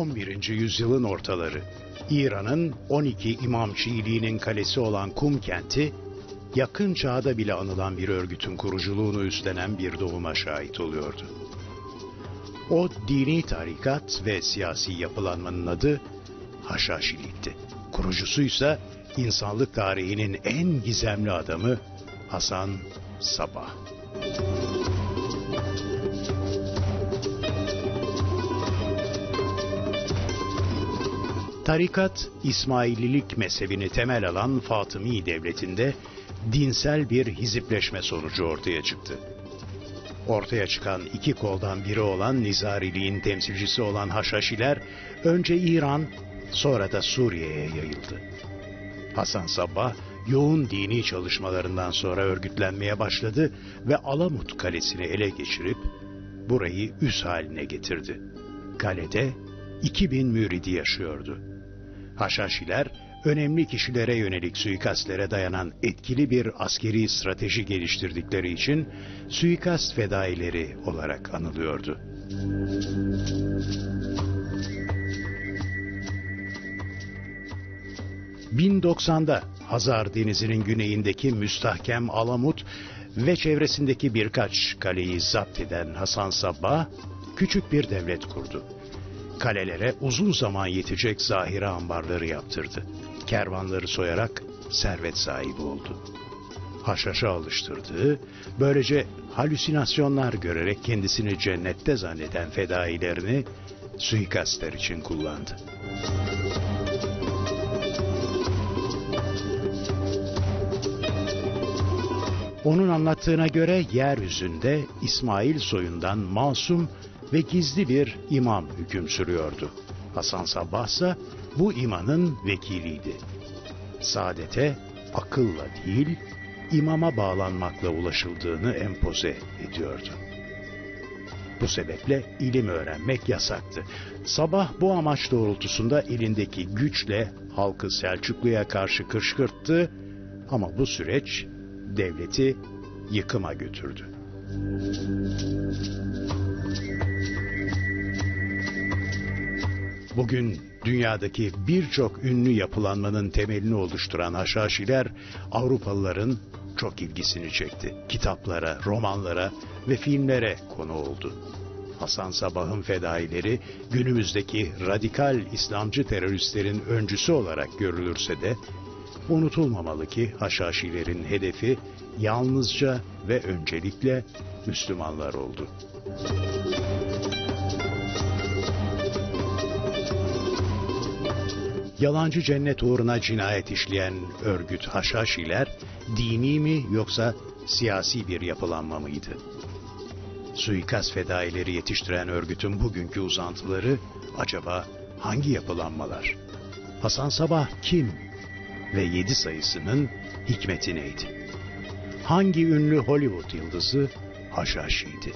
12. yüzyılın ortaları. İran'ın 12 İmam Şiiliğinin kalesi olan Kum kenti, yakın çağda bile anılan bir örgütün kuruculuğunu üstlenen bir doğuma şahit oluyordu. O dini tarikat ve siyasi yapılanmanın adı Haşhaşilikti. Kurucusuysa insanlık tarihinin en gizemli adamı Hasan Sabah. Tarikat, İsmaililik mezhebini temel alan Fatımi devletinde dinsel bir hizipleşme sonucu ortaya çıktı. Ortaya çıkan iki koldan biri olan Nizariliğin temsilcisi olan Haşhaşiler önce İran sonra da Suriye'ye yayıldı. Hasan Sabbah yoğun dini çalışmalarından sonra örgütlenmeye başladı ve Alamut Kalesi'ni ele geçirip burayı üs haline getirdi. Kalede 2000 müridi yaşıyordu. Haşhaşiler önemli kişilere yönelik suikastlere dayanan etkili bir askeri strateji geliştirdikleri için suikast fedaileri olarak anılıyordu. ...1090'da Hazar Denizi'nin güneyindeki müstahkem Alamut ve çevresindeki birkaç kaleyi zapt eden Hasan Sabbah küçük bir devlet kurdu. Kalelere uzun zaman yetecek zahire ambarları yaptırdı. Kervanları soyarak servet sahibi oldu. Haşhaşa alıştırdığı, böylece halüsinasyonlar görerek kendisini cennette zanneden fedailerini suikastler için kullandı. Onun anlattığına göre yeryüzünde İsmail soyundan masum ve gizli bir imam hüküm sürüyordu. Hasan Sabbah ise bu imanın vekiliydi. Saadete akılla değil, imama bağlanmakla ulaşıldığını empoze ediyordu. Bu sebeple ilim öğrenmek yasaktı. Sabah bu amaç doğrultusunda elindeki güçle halkı Selçuklu'ya karşı kışkırttı ama bu süreç devleti yıkıma götürdü. Bugün dünyadaki birçok ünlü yapılanmanın temelini oluşturan Haşhaşiler Avrupalıların çok ilgisini çekti. Kitaplara, romanlara ve filmlere konu oldu. Hasan Sabah'ın fedaileri günümüzdeki radikal İslamcı teröristlerin öncüsü olarak görülürse de unutulmamalı ki Haşhaşilerin hedefi yalnızca ve öncelikle Müslümanlar oldu. Yalancı cennet uğruna cinayet işleyen örgüt Haşhaşiler dini mi yoksa siyasi bir yapılanma mıydı? Suikast fedaileri yetiştiren örgütün bugünkü uzantıları acaba hangi yapılanmalar? Hasan Sabah kim? Ve yedi sayısının hikmeti neydi? Hangi ünlü Hollywood yıldızı Haşhaşiydi?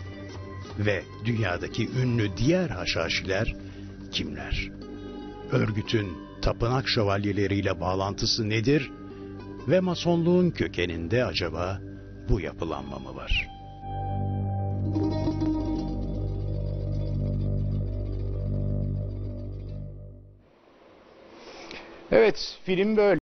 Ve dünyadaki ünlü diğer Haşhaşiler kimler? Örgütün tapınak şövalyeleriyle bağlantısı nedir ve masonluğun kökeninde acaba bu yapılanma mı var? Evet, film böyle.